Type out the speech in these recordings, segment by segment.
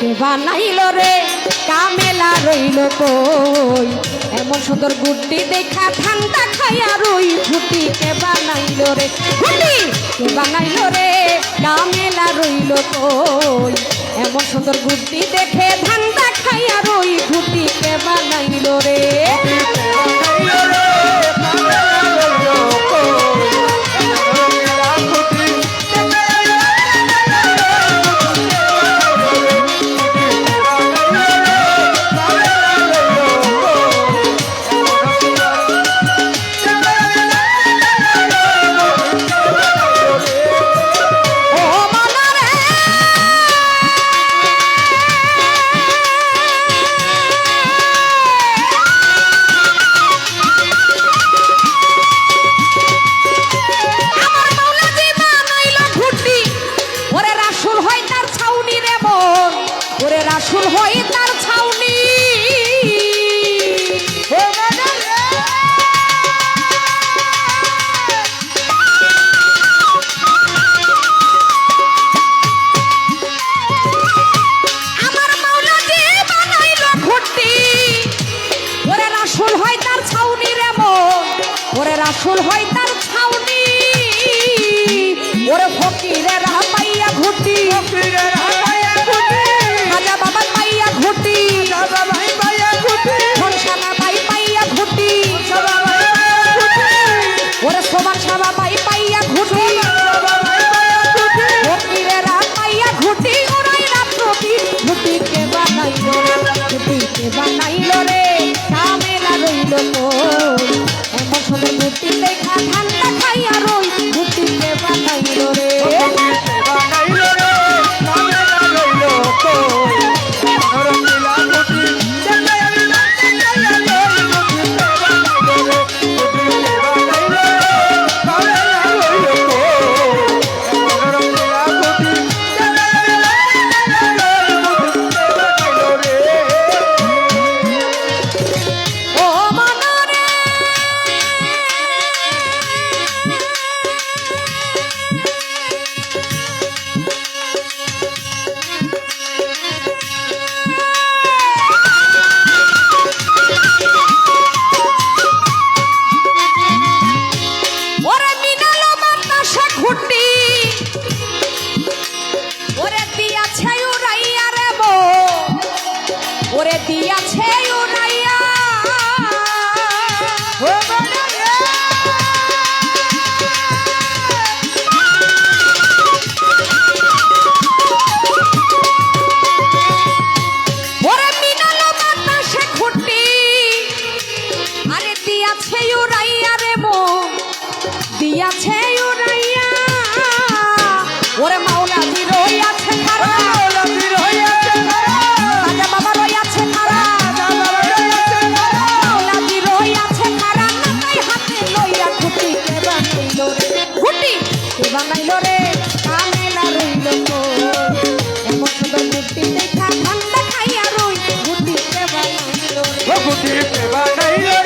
কে বানাইল রে, কামেলা রইল কই? এমন সুন্দর গুড্ডি দেখা ঠান্ডা খাইয়া রই। ঘুটি কে বানাইল রে ঘুটি কে বানাইল রে, কামেলা রইল কই? এমন সুন্দর গুড্ডি দেখে ঠান্ডা খাইয়া রই। ঘুটি কে বানাইল রে? রাসূল হয় তার ছাউনি। ওরে ফকিরে রাহ পাইয়া ঘুটি। খাজা বাবা পাইয়া ঘুটি। বাই পাইয়া ঘুটি। ওরে সমান সাবা পাইয়া দিয়াছে মুঠি পেবা নাই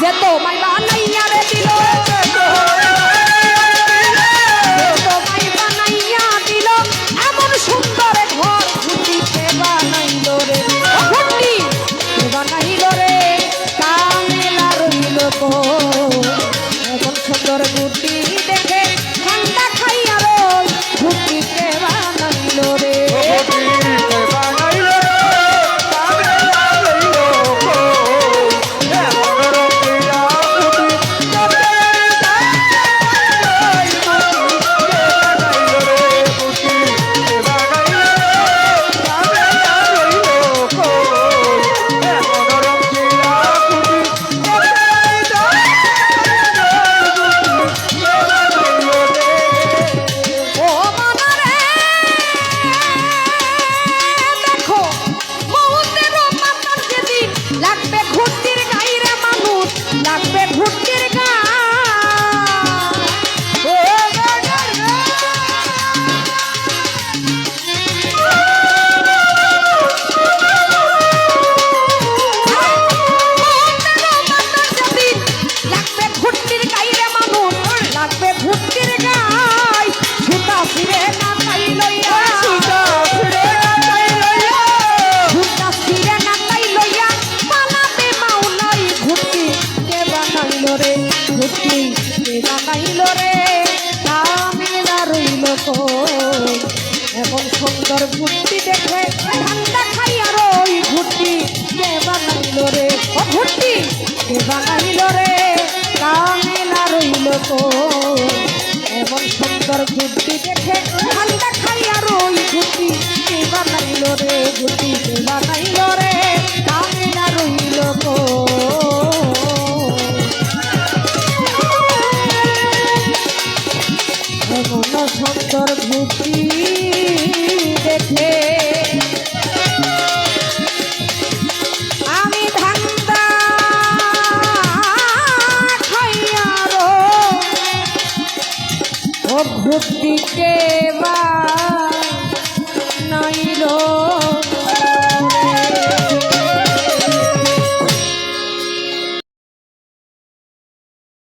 যে তোমায় বানাইয়া রে বাঙালিল রে কাঙিলা রইল তো। এমন সুন্দর ঘুরতি দেখে ঠান্ডা খাই আর ওই ঘুরতি বানাইল রে ঘুরতি বানাই ভক্তিতে বা